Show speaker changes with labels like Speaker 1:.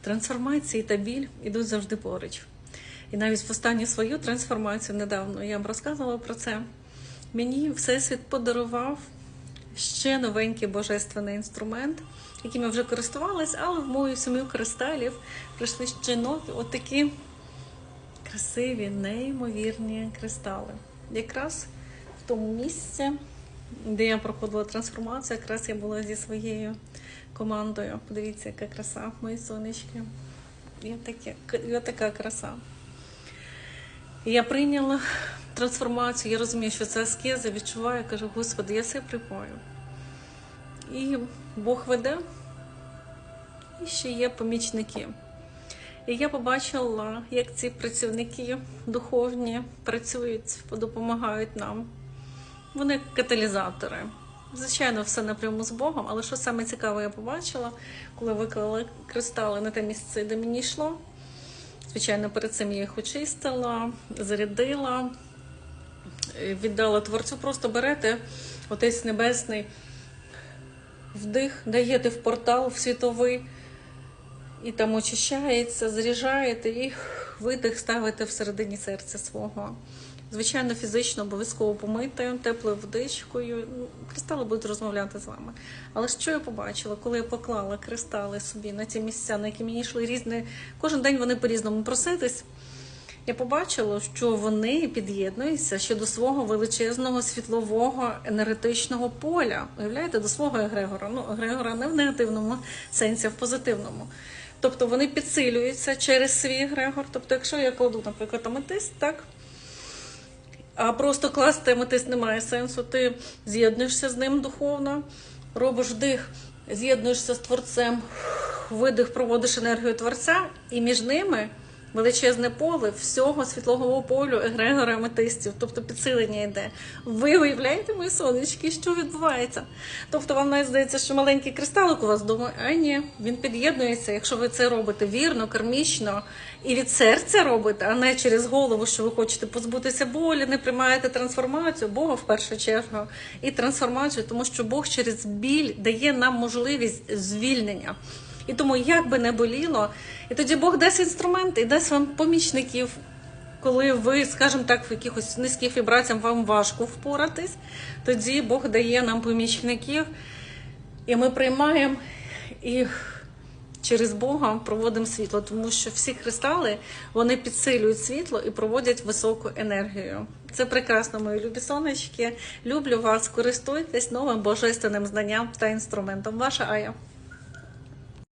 Speaker 1: трансформації та біль ідуть завжди поруч. І навіть в останню свою трансформацію недавно я вам розказувала про це. Мені Всесвіт подарував ще новенький божественний інструмент, яким я вже користувалась, але в мою сім'ю кристалів прийшли ще нові отакі красиві, неймовірні кристали. Якраз в тому місці, де я проходила трансформацію, якраз я була зі своєю командою. Подивіться, яка краса, мої сонечки. І таке, і така краса. Я прийняла трансформацію, я розумію, що це аскеза, відчуваю, кажу, Господи, я все припаю. І Бог веде, і ще є помічники. І я побачила, як ці працівники духовні працюють, допомагають нам. Вони каталізатори. Звичайно, все напряму з Богом, але що саме цікаве, я побачила, коли виклали кристали на те місце, де мені йшло. Звичайно, перед цим я їх очистила, зарядила, віддала творцю. Просто берете отець небесний вдих, даєте в портал в світовий, і там очищається, заряджаєте і видих ставите всередині серця свого. Звичайно, фізично обов'язково помити теплою водичкою. Ну, Кристали будуть розмовляти з вами. Але що я побачила, коли я поклала кристали собі на ті місця, на які мені йшли різні, кожен день вони по-різному проситись. Я побачила, що вони під'єднуються ще до свого величезного світлового енергетичного поля. Уявляєте, до свого егрегора. Ну, егрегора не в негативному сенсі, а в позитивному. Тобто вони підсилюються через свій егрегор. Тобто, якщо я кладу, наприклад, аметист, так. А просто класти аметист немає сенсу. Ти з'єднуєшся з ним духовно, робиш дих, з'єднуєшся з творцем, видих, проводиш енергію творця, і між ними величезне поле всього світлового полю егрегора аметистів, тобто підсилення йде. Ви уявляєте, мої сонечки, що відбувається? Тобто вам навіть здається, що маленький кристалик у вас вдома, а ні, він під'єднується, якщо ви це робите вірно, кармічно і від серця робите, а не через голову, що ви хочете позбутися болі, не приймаєте трансформацію, Бога в першу чергу, і трансформацію, тому що Бог через біль дає нам можливість звільнення. І тому як би не боліло, і тоді Бог дасть інструменти і дасть вам помічників, коли ви, скажімо так, в якихось низьких вібраціях вам важко впоратись, тоді Бог дає нам помічників, і ми приймаємо і через Бога проводимо світло, тому що всі кристали вони підсилюють світло і проводять високу енергію. Це прекрасно, мої любі сонечки. Люблю вас, користуйтесь новим божественним знанням та інструментом. Ваша Ая.